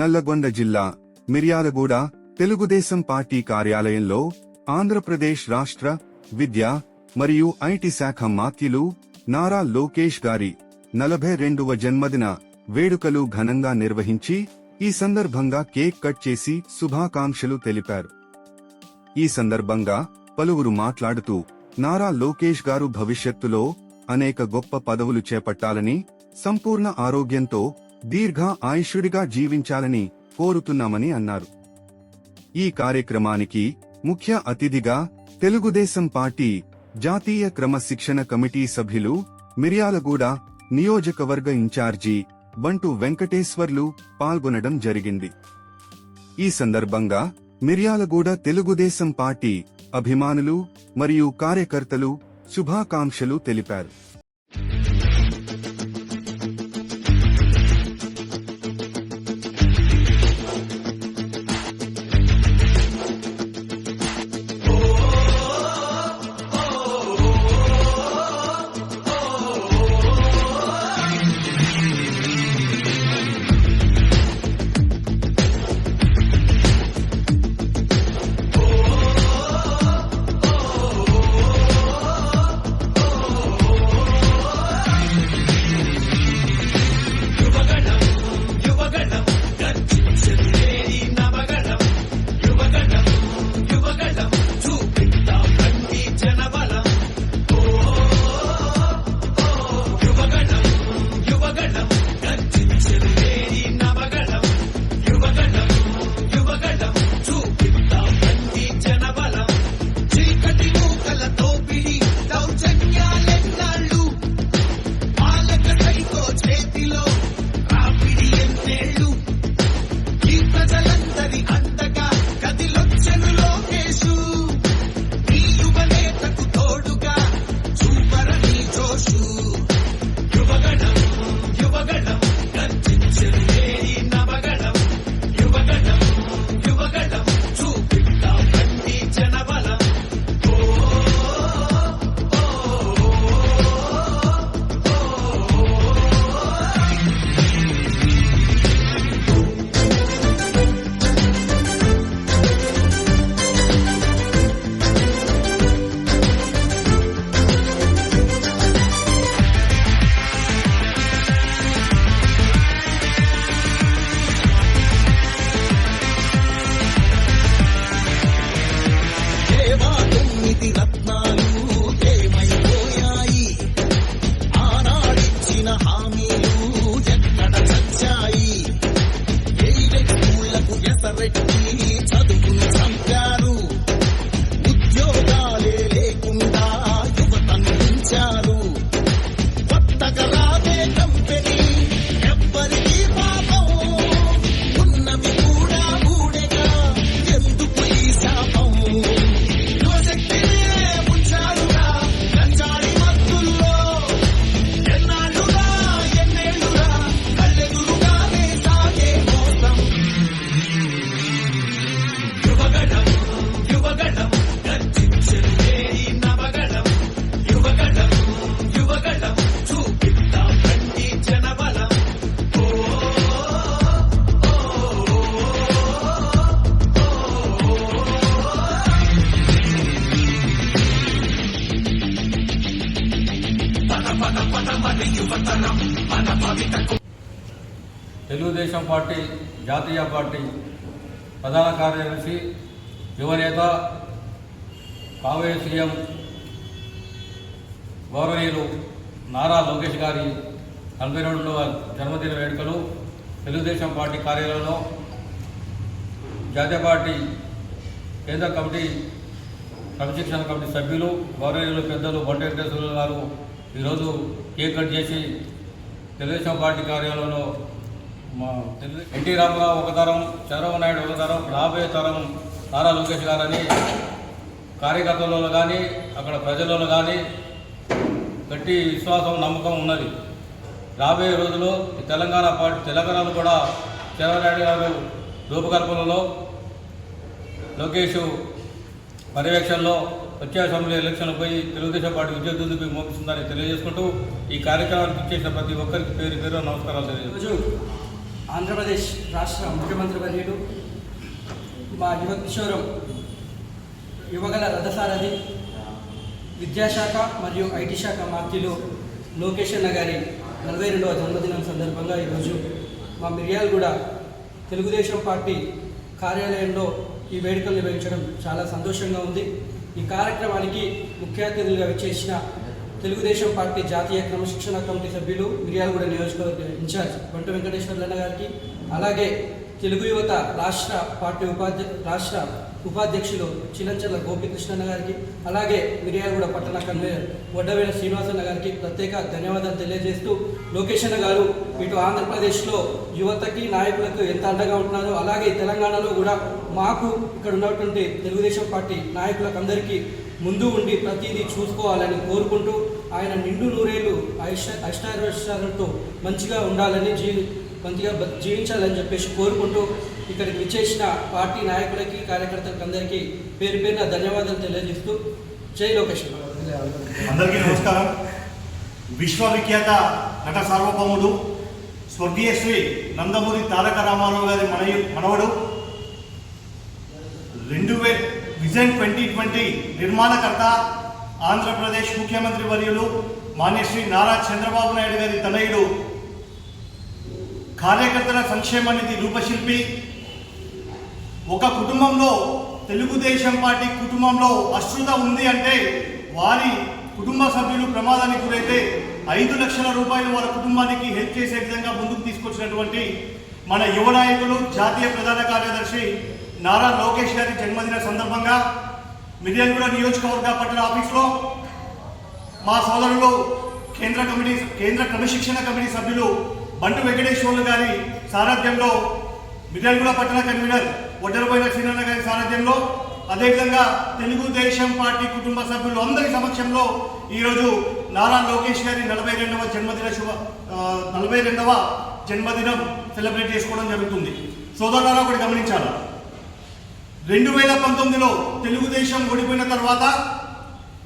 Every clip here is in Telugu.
నల్లగొండ జిల్లా మిర్యాలగూడ తెలుగుదేశం పార్టీ కార్యాలయంలో ఆంధ్రప్రదేశ్ రాష్ట్ర విద్య మరియు ఐటి శాఖ మాత్యులు నారా లోకేష్ గారి నలభై రెండవ జన్మదిన వేడుకలు ఘనంగా నిర్వహించి ఈ సందర్భంగా కేక్ కట్ చేసి శుభాకాంక్షలు తెలిపారు. ఈ సందర్భంగా పలువురు మాట్లాడుతూ నారా లోకేష్ గారు భవిష్యత్తులో అనేక గొప్ప పదవులు చేపట్టాలని సంపూర్ణ ఆరోగ్యంతో దీర్ఘ ఆయుష్యుడిగా జీవించాలని కోరుతున్నామని అన్నారు. ఈ కార్యక్రమానికి ముఖ్య అతిథిగా తెలుగుదేశం పార్టీ జాతీయ క్రమశిక్షణ కమిటీ సభ్యులు మిర్యాలగూడ నియోజకవర్గ ఇన్ఛార్జి బంటు వెంకటేశ్వర్లు పాల్గొనడం జరిగింది. ఈ సందర్భంగా మిర్యాలగూడ తెలుగుదేశం పార్టీ అభిమానులు మరియు కార్యకర్తలు శుభాకాంక్షలు తెలిపారు. పార్టీ జాతీయ పార్టీ ప్రధాన కార్యదర్శి యువనేత కావే సీఎం గౌరవనీయులు నారా లోకేష్ గారి నలభై రెండవ జన్మదిన వేడుకలు తెలుగుదేశం పార్టీ కార్యాలయంలో జాతీయ పార్టీ కేంద్ర కమిటీ క్రమశిక్షణ కమిటీ సభ్యులు గౌరవనీయులు పెద్దలు బండి వెంకటేశ్వర గారు ఈరోజు కేక్ కట్ చేసి తెలుగుదేశం పార్టీ కార్యాలయంలో మా ఎన్టీ రామారావు ఒక తరం చంద్రబాబు నాయుడు ఒక తరం రాబోయే తరం నారా లోకేష్ గారని కార్యకర్తలలో కానీ అక్కడ ప్రజలలో కానీ గట్టి విశ్వాసం నమ్మకం ఉన్నది. రాబోయే రోజుల్లో ఈ తెలంగాణ పార్టీ తెలంగాణలో కూడా చంద్రబాబు గారు రూపకల్పనలో లోకేష్ పర్యవేక్షణలో వచ్చే అసెంబ్లీ ఎలక్షన్లు పోయి తెలుగుదేశం పార్టీ విద్యుత్ మోపిస్తుందని తెలియజేసుకుంటూ ఈ కార్యక్రమానికి ఇచ్చేసిన ప్రతి ఒక్కరికి పేరు పేరు నమస్కారాలు తెలియజేస్తాను ఆంధ్రప్రదేశ్ రాష్ట్ర ముఖ్యమంత్రి వర్యుడు మా యువ కిషోరం యువగల రథసారథి విద్యాశాఖ మరియు ఐటీ శాఖ మంత్రులు లోకేష్ అన్న గారి నలభై రెండవ జన్మదినం సందర్భంగా ఈరోజు మా మిర్యాలగూడ తెలుగుదేశం పార్టీ కార్యాలయంలో ఈ వేడుకలు నిర్వహించడం చాలా సంతోషంగా ఉంది. ఈ కార్యక్రమానికి ముఖ్య అతిథులుగా విచ్చేసిన తెలుగుదేశం పార్టీ జాతీయ క్రమశిక్షణ కమిటీ సభ్యులు మిర్యాలగూడ నియోజకవర్గ ఇన్ఛార్జ్ బంట వెంకటేశ్వర్లన్న గారికి అలాగే తెలుగు యువత రాష్ట్ర పార్టీ ఉపాధ్య రాష్ట్ర ఉపాధ్యక్షులు చిలంచర్ల గోపికృష్ణన్న గారికి అలాగే మిర్యాలగూడ పట్టణ కన్వీనర్ వడ్డవేల శ్రీనివాసన్న గారికి ప్రత్యేక ధన్యవాదాలు తెలియజేస్తూ లోకేష్ గారు ఇటు ఆంధ్రప్రదేశ్లో యువతకి నాయకులకు ఎంత అండగా ఉంటున్నారో అలాగే తెలంగాణలో కూడా మాకు ఇక్కడ ఉన్నటువంటి తెలుగుదేశం పార్టీ నాయకులకు అందరికీ ముందు ఉండి ప్రతిదీ చూసుకోవాలని కోరుకుంటూ ఆయన నిండు నూరేళ్ళు అష్ట అష్టారోషాలతో మంచిగా ఉండాలని జీ మంచిగా జీవించాలని చెప్పేసి కోరుకుంటూ ఇక్కడికి విచ్చేసిన పార్టీ నాయకులకి కార్యకర్తలకు అందరికీ పేరు పేరున ధన్యవాదాలు తెలియజేస్తూ జై లోకేష్ అందరికీ నమస్కారం. విశ్వవిఖ్యాత నట సార్వభౌముడు స్వర్గీయ శ్రీ నందమూరి తారక రామారావు గారి మనయ మనవడు రెండు వే విజన్ ట్వంటీ ట్వంటీ నిర్మాణకర్త ఆంధ్రప్రదేశ్ ముఖ్యమంత్రి వర్యులు మాన్యశ్రీ నారా చంద్రబాబు నాయుడు గారి తనయుడు కార్యకర్తల సంక్షేమ నిధి రూపశిల్పి ఒక కుటుంబంలో తెలుగుదేశం పార్టీ కుటుంబంలో అశ్రుత ఉంది అంటే వారి కుటుంబ సభ్యులు ప్రమాదానికి గురైతే ఐదు లక్షల రూపాయలు వారి కుటుంబానికి హెల్ప్ చేసే విధంగా ముందుకు తీసుకొచ్చినటువంటి మన యువ నాయకులు జాతీయ ప్రధాన కార్యదర్శి నారా లోకేష్ గారి జన్మదిన సందర్భంగా మిర్యాలగూడ నియోజకవర్గ పట్టణ ఆఫీస్లో మా సోదరులు కేంద్ర కమిటీ కేంద్ర క్రమశిక్షణ కమిటీ సభ్యులు బంటు వెంకటేశ్వర్లు గారి సారథ్యంలో మిర్యాలగూడ పట్టణ కన్వీనర్ ఒడ్డరబోయిన సీనన్న గారి సారథ్యంలో అదేవిధంగా తెలుగుదేశం పార్టీ కుటుంబ సభ్యులు అందరి సమక్షంలో ఈరోజు నారా లోకేష్ గారి నలభై రెండవ జన్మదిన శుభ నలభై రెండవ జన్మదినం సెలబ్రేట్ చేసుకోవడం జరుగుతుంది. సోదరులారా ఒకటి గమనించాలి? రెండు వేల పంతొమ్మిదిలో తెలుగుదేశం ఓడిపోయిన తర్వాత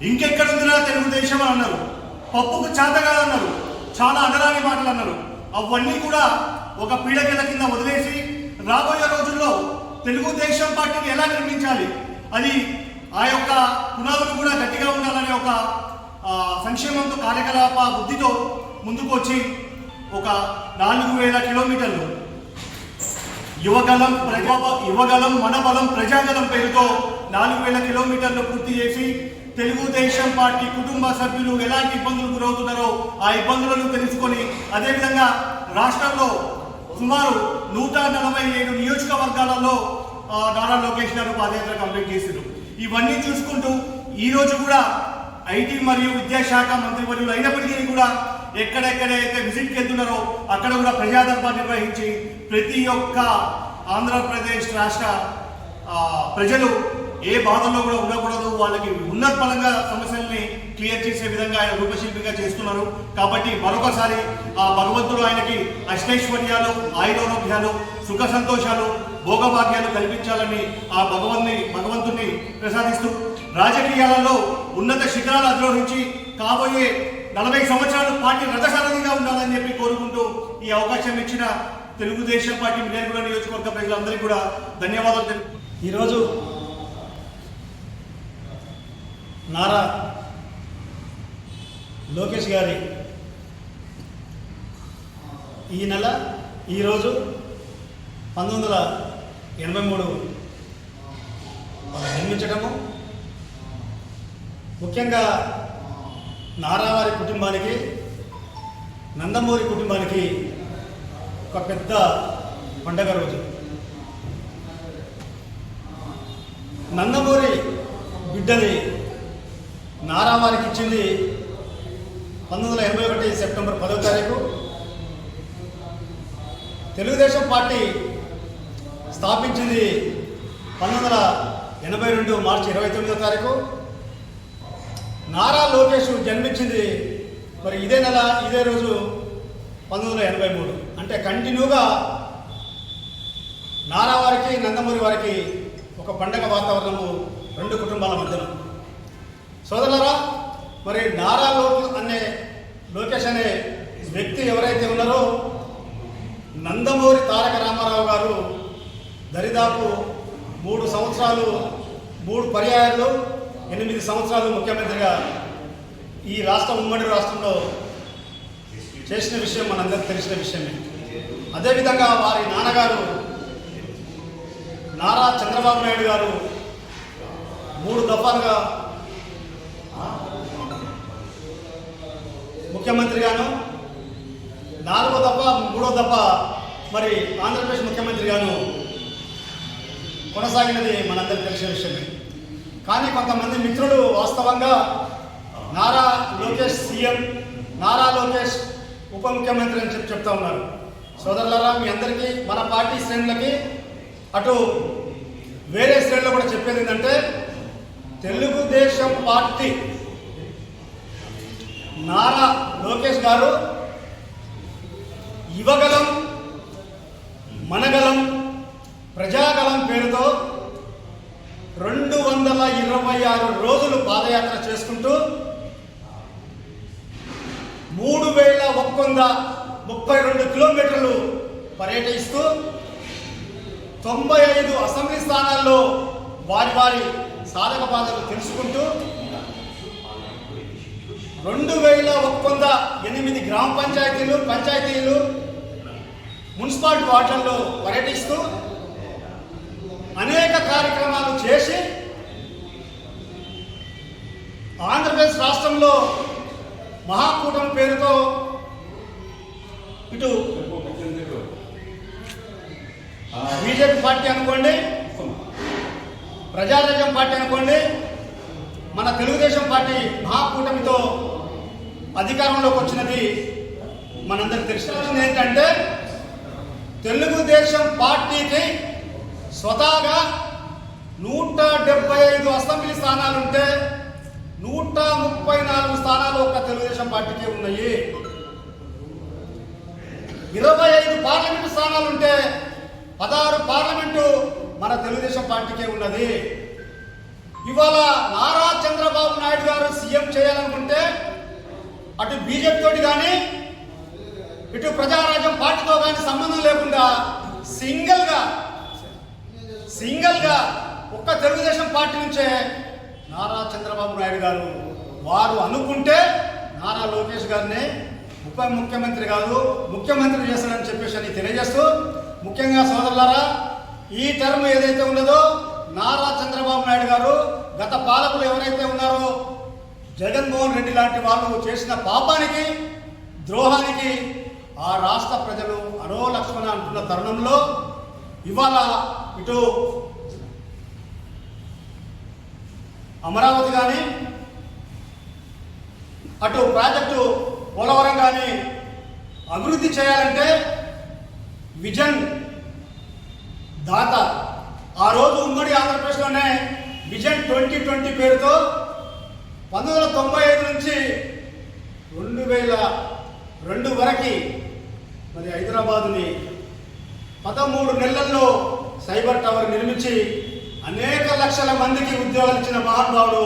ఇంకెక్కడ ఉందిరా తెలుగుదేశం అని అన్నారు. పప్పుకు చేతగా అన్నారు చాలా అనరాని మాటలు అన్నారు. అవన్నీ కూడా ఒక పీడకెల కింద వదిలేసి రాబోయే రోజుల్లో తెలుగుదేశం పార్టీని ఎలా నిర్మించాలి? అది ఆ యొక్క పునాదులు కూడా గట్టిగా ఉండాలనే ఒక సంక్షేమంతో కార్యకలాప బుద్ధితో ముందుకు వచ్చి ఒక నాలుగు వేల కిలోమీటర్లు యువగలం ప్రజా యువగలం మనబలం ప్రజాగలం పేరుతో నాలుగు వేల కిలోమీటర్లు పూర్తి చేసి తెలుగుదేశం పార్టీ కుటుంబ సభ్యులు ఎలాంటి ఇబ్బందులు గురవుతున్నారో ఆ ఇబ్బందులను తెలుసుకొని అదేవిధంగా రాష్ట్రంలో సుమారు నూట నలభై ఏడు నియోజకవర్గాలలో నారా లోకేష్ గారు పాదయాత్ర కంప్లీట్ చేశారు ఇవన్నీ చూసుకుంటూ ఈరోజు కూడా ఐటీ మరియు విద్యాశాఖ మంత్రివర్యులు అయినప్పటికీ కూడా ఎక్కడెక్కడైతే విజిట్కి వెళ్తున్నారో అక్కడ కూడా ప్రజా నిర్వహించి ప్రతి ఒక్క ఆంధ్రప్రదేశ్ రాష్ట్ర ప్రజలు ఏ బాధల్లో కూడా ఉండకూడదు. వాళ్ళకి ఉన్నత పరంగా సమస్యల్ని క్లియర్ చేసే విధంగా ఆయన రూపశిల్పిగా చేస్తున్నారు. కాబట్టి మరొకసారి ఆ భగవంతుడు ఆయనకి అష్టైశ్వర్యాలు ఆయురోగ్యాలు సుఖ సంతోషాలు భోగభాగ్యాలు కల్పించాలని ఆ భగవన్ని భగవంతుని ప్రసాదిస్తూ రాజకీయాలలో ఉన్నత శిఖరాలు అధిరోహించి కాబోయే నలభై సంవత్సరాలు పార్టీ రథసారథిగా ఉండాలని చెప్పి కోరుకుంటూ ఈ అవకాశం ఇచ్చిన తెలుగుదేశం పార్టీ మిర్యాలగూడ నియోజకవర్గ ప్రజలందరికీ కూడా ధన్యవాదాలు తెలుపు ఈరోజు నారా లోకేష్ గారి ఈ నెల ఈరోజు పంతొమ్మిది వందల ఎనభై మూడు నిర్మించడము ముఖ్యంగా నారావారి కుటుంబానికి నందమూరి కుటుంబానికి ఒక పెద్ద పండగ రోజు. నందమూరి బిడ్డని నారావారికి ఇచ్చింది పంతొమ్మిది వందల ఎనభై ఒకటి సెప్టెంబర్ పదో తారీఖు. తెలుగుదేశం పార్టీ స్థాపించింది పంతొమ్మిది వందల ఎనభై రెండు మార్చి ఇరవై తొమ్మిదో తారీఖు. నారా లోకేష్ జన్మించింది మరి ఇదే నెల ఇదే రోజు పంతొమ్మిది వందల ఎనభై మూడు. అంటే కంటిన్యూగా నారా వారికి నందమూరి వారికి ఒక పండగ వాతావరణము రెండు కుటుంబాల మధ్యన. సోదరులరా మరి నారా లోకు అనే లోకేష్ అనే వ్యక్తి ఎవరైతే ఉన్నారో నందమూరి తారక రామారావు గారు దరిదాపు మూడు సంవత్సరాలు మూడు పర్యాయాలు ఎనిమిది సంవత్సరాలు ముఖ్యమంత్రిగా ఈ రాష్ట్రం ఉమ్మడి రాష్ట్రంలో చేసిన విషయం మనందరికీ తెలిసిన విషయమే. అదేవిధంగా వారి నాన్నగారు నారా చంద్రబాబు నాయుడు గారు మూడు దఫాలుగా ముఖ్యమంత్రిగాను నాలుగో దఫ మూడో దఫ మరి ఆంధ్రప్రదేశ్ ముఖ్యమంత్రిగాను కొనసాగినది మనందరికీ తెలిసిన విషయమే. కానీ కొంతమంది మిత్రులు వాస్తవంగా నారా లోకేష్ సీఎం నారా లోకేష్ ఉప ముఖ్యమంత్రి అని చెప్పి చెప్తా ఉన్నారు. సోదరులరా మీ అందరికీ మన పార్టీ శ్రేణులకి అటు వేరే శ్రేణులు కూడా చెప్పేది ఏంటంటే తెలుగుదేశం పార్టీ నారా లోకేష్ గారు యువగలం మనగలం ప్రజాగలం పేరుతో రెండు వందల ఇరవై ఆరు రోజులు పాదయాత్ర చేసుకుంటూ మూడు వేల ఒక్క వంద ముప్పై రెండు కిలోమీటర్లు పర్యటిస్తూ తొంభై ఐదు అసెంబ్లీ స్థానాల్లో వారి వారి సాధక బాధలు తెలుసుకుంటూ రెండు వేల ఒక్క వంద ఎనిమిది గ్రామ పంచాయతీలు పంచాయతీలు మున్సిపాలిటీ వార్డులలో పర్యటిస్తూ అనేక కార్యక్రమాలు చేసి ఆంధ్రప్రదేశ్ రాష్ట్రంలో మహాకూటమి పేరుతో ఇటు బీజేపీ పార్టీ అనుకోండి ప్రజారాజ్యం పార్టీ అనుకోండి మన తెలుగుదేశం పార్టీ మహాకూటమితో అధికారంలోకి వచ్చినది మనందరికి తెలిసిన విషయం ఏంటంటే తెలుగుదేశం పార్టీకి స్వతహాగా నూట డెబ్బై ఐదు అసెంబ్లీ స్థానాలుంటే నూట ముప్పై నాలుగు స్థానాలు ఒక్క తెలుగుదేశం పార్టీకే ఉన్నాయి. ఇరవై ఐదు పార్లమెంటు స్థానాలుంటే పదహారు పార్లమెంటు మన తెలుగుదేశం పార్టీకే ఉన్నది. ఇవాళ నారా చంద్రబాబు నాయుడు గారు సీఎం చేయాలనుకుంటే అటు బీజేపీ తోటి కానీ ఇటు ప్రజారాజ్యం పార్టీతో కానీ సంబంధం లేకుండా సింగిల్గా సింగిల్గా గా ఒక్క తెలుగుదేశం పార్టీ నుంచే నారా చంద్రబాబు నాయుడు గారు వారు అనుకుంటే నారా లోకేష్ గారిని ఉప ముఖ్యమంత్రి కాదు ముఖ్యమంత్రి చేస్తాడని చెప్పేసి అని తెలియజేస్తూ ముఖ్యంగా సోదరులారా ఈ టర్మ్ ఏదైతే ఉన్నదో నారా చంద్రబాబు నాయుడు గారు గత పాలకులు ఎవరైతే ఉన్నారో జగన్మోహన్ రెడ్డి లాంటి వాళ్ళు చేసిన పాపానికి ద్రోహానికి ఆ రాష్ట్ర ప్రజలు అరో లక్ష్మణ అంటున్న తరుణంలో ఇవాళ ఇటు అమరావతి కానీ అటు ప్రాజెక్టు పోలవరం కానీ అభివృద్ధి చేయాలంటే విజన్ దాత. ఆ రోజు ఉమ్మడి ఆంధ్రప్రదేశ్లోనే విజన్ ట్వంటీ ట్వంటీ పేరుతో పంతొమ్మిది వందల తొంభై ఐదు నుంచి రెండు వేల రెండు వరకు మరి హైదరాబాదుని పదమూడు నెలల్లో సైబర్ టవర్ నిర్మించి అనేక లక్షల మందికి ఉద్యోగాలు ఇచ్చిన మహానుభావుడు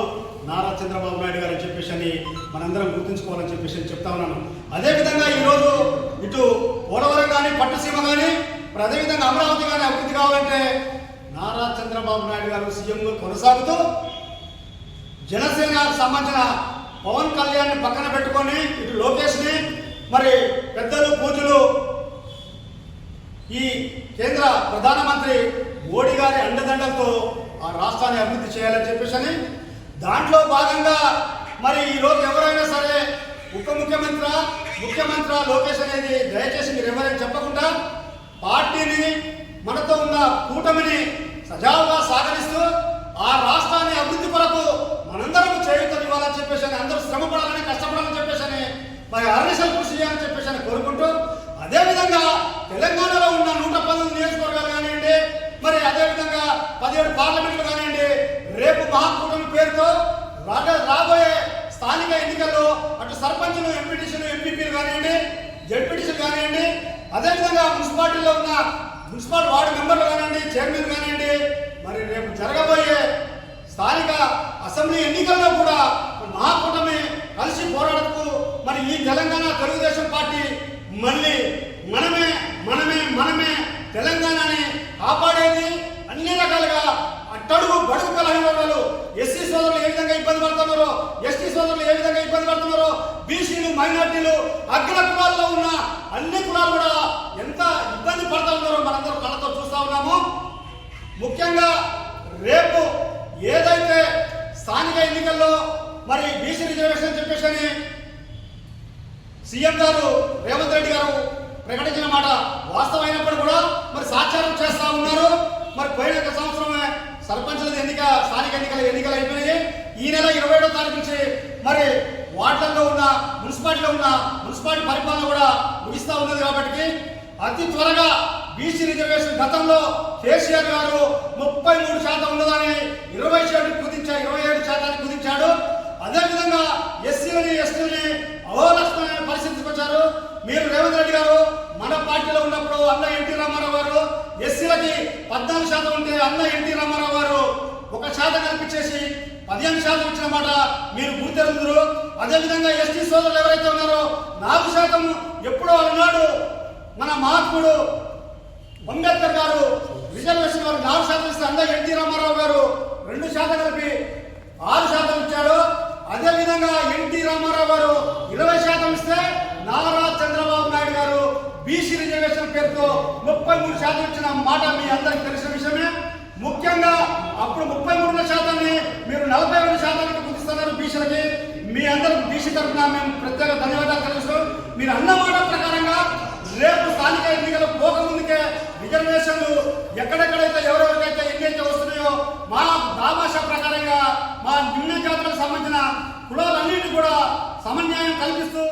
నారా చంద్రబాబు నాయుడు గారు అని చెప్పేసి అని మనందరం గుర్తుంచుకోవాలని చెప్పేసి అని చెప్తా ఉన్నాను. అదేవిధంగా ఈరోజు ఇటు పోలవరం కానీ పట్టుసీమ కానీ మరి అదేవిధంగా అమరావతి కానీ అభివృద్ధి కావాలంటే నారా చంద్రబాబు నాయుడు గారు సీఎంగా కొనసాగుతూ జనసేనకు సంబంధించిన పవన్ కళ్యాణ్ పక్కన పెట్టుకొని ఇటు లోకేష్ని మరి పెద్దలు పూజలు ఈ కేంద్ర ప్రధానమంత్రి మోడీ గారి అండదండలతో ఆ రాష్ట్రాన్ని అభివృద్ధి చేయాలని చెప్పేసి అని దాంట్లో భాగంగా మరి ఈ రోజు ఎవరైనా సరే ఉప ముఖ్యమంత్రి ముఖ్యమంత్రి లోకేష్ అనేది దయచేసి మీరు ఎవరైనా చెప్పకుండా పార్టీని మనతో ఉన్న కూటమిని సజావుగా సాగరిస్తూ ఆ రాష్ట్రాన్ని అభివృద్ధి కొరకు మనందరం చేయుతాం ఇవ్వాలని చెప్పేసి అని అందరూ శ్రమపడాలని కష్టపడాలని చెప్పేసి అని మరి అరణ్యశాల కృషి చేయాలని చెప్పేసి అని కోరుకుంటూ అదేవిధంగా తెలంగాణలో ఉన్న నూట పంతొమ్మిది నియోజకవర్గాలు కానివ్వండి మరి అదేవిధంగా పదిహేడు పార్లమెంట్లు కానివ్వండి రేపు మహాకూటమి పేరుతో రాబోయే స్థానిక ఎన్నికల్లో అటు సర్పంచులు ఎంపీటీసీలు ఎంపీపీలు కానివ్వండి జడ్పీటీసీలు కానివ్వండి అదేవిధంగా మున్సిపాలిటీలో ఉన్న మున్సిపల్ వార్డు మెంబర్లు కానివ్వండి చైర్మన్ కానివ్వండి మరి రేపు జరగబోయే స్థానిక అసెంబ్లీ ఎన్నికల్లో కూడా మహాకూటమి కలిసి పోరాడుతూ మరి ఈ తెలంగాణ తెలుగుదేశం పార్టీ మళ్ళీ మనమే మనమే మనమే తెలంగాణని అట్టడుగు బడుగు కలహం వాళ్ళు ఎస్సీ సోదరులు ఏ విధంగా ఇబ్బంది పడుతున్నారో ఎస్టీ సోదరులు ఏ విధంగా ఇబ్బంది పడుతున్నారో బీసీలు మైనార్టీలు అగ్ర కులాల్లో ఉన్న అన్ని కులాలు కూడా ఎంత ఇబ్బంది పడుతూ ఉన్నారో మనందరం కళ్ళతో చూస్తా ఉన్నాము. ముఖ్యంగా రేపు ఏదైతే స్థానిక ఎన్నికల్లో మరి బీసీ రిజర్వేషన్ చెప్పేసి సీఎం గారు రేవంత్ రెడ్డి గారు ప్రకటించిన మాట వాస్తవమైనప్పుడు కూడా మరి సాక్షారం చేస్తా ఉన్నారు మరి పోయిన ఒక సంవత్సరమే సర్పంచుల ఎన్నిక స్థానిక ఎన్నికల ఎన్నికలు అయిపోయినాయి. ఈ నెల ఇరవై ఏడో తారీఖు నుంచి మరి వార్డులలో ఉన్న మున్సిపాలిటీలో ఉన్న మున్సిపాలిటీ పరిపాలన కూడా ముగిస్తూ ఉన్నది కాబట్టి అతి త్వరగా బీసీ రిజర్వేషన్ గతంలో కేసీఆర్ గారు ముప్పై మూడు శాతం ఉన్నదని ఇరవై శాతం కుదించాడు ఇరవై ఏడు శాతానికి కుదించాడు. అదేవిధంగా ఎస్సీలని ఎస్టీలని అవలక్షణమైన పరిస్థితికి వచ్చారు. మీరు రేవంత్ రెడ్డి గారు మన పార్టీలో ఉన్నప్పుడు అన్న ఎన్టీ రామారావు గారు ఎస్సీలకి పద్నాలుగు శాతం ఉంటే అన్న ఎన్టీ రామారావు గారు శాతం కల్పించేసి పదిహేను శాతం ఇచ్చిన మాట మీరు గుర్తెరుగుదురు అదేవిధంగా ఎస్టీ సోదరులు ఎవరైతే ఉన్నారో నాలుగు శాతం ఎప్పుడో అన్నాడు మన మహాత్ముడు అంబేద్కర్ గారు. రిజర్వేషన్ వారు నాలుగు శాతం ఇస్తే అందరూ ఎన్టీ రామారావు గారు రెండు శాతం కలిపి ఆరు శాతం ఇచ్చారు. అదేవిధంగా ఎన్టీ రామారావు గారు ఇరవై శాతం ఇస్తే నారా చంద్రబాబు నాయుడు గారు బీసీ రిజర్వేషన్ పేరుతో ముప్పై మూడు శాతం ఇచ్చిన మాట మీ అందరికి తెలిసిన విషయమే. ముఖ్యంగా అప్పుడు ముప్పై మూడు శాతాన్ని మీరు నలభై రెండు శాతానికి కుదిస్తున్నారు బీసీలకి మీ అందరికి తరఫున మేము ప్రత్యేక ధన్యవాదాలు తెలుసు మీరు అన్న మాట ప్రకారంగా రేపు స్థానిక ఎన్నికలు పోకముందుకే రిజర్వేషన్లు ఎక్కడెక్కడైతే ఎవరెవరికైతే ఎన్నికైతే వస్తున్నాయో మా దామాష ప్రకారంగా మా నిమ్న జాతులకు సంబంధించిన కులాలన్నింటినీ కూడా సమన్యాయం కల్పిస్తూ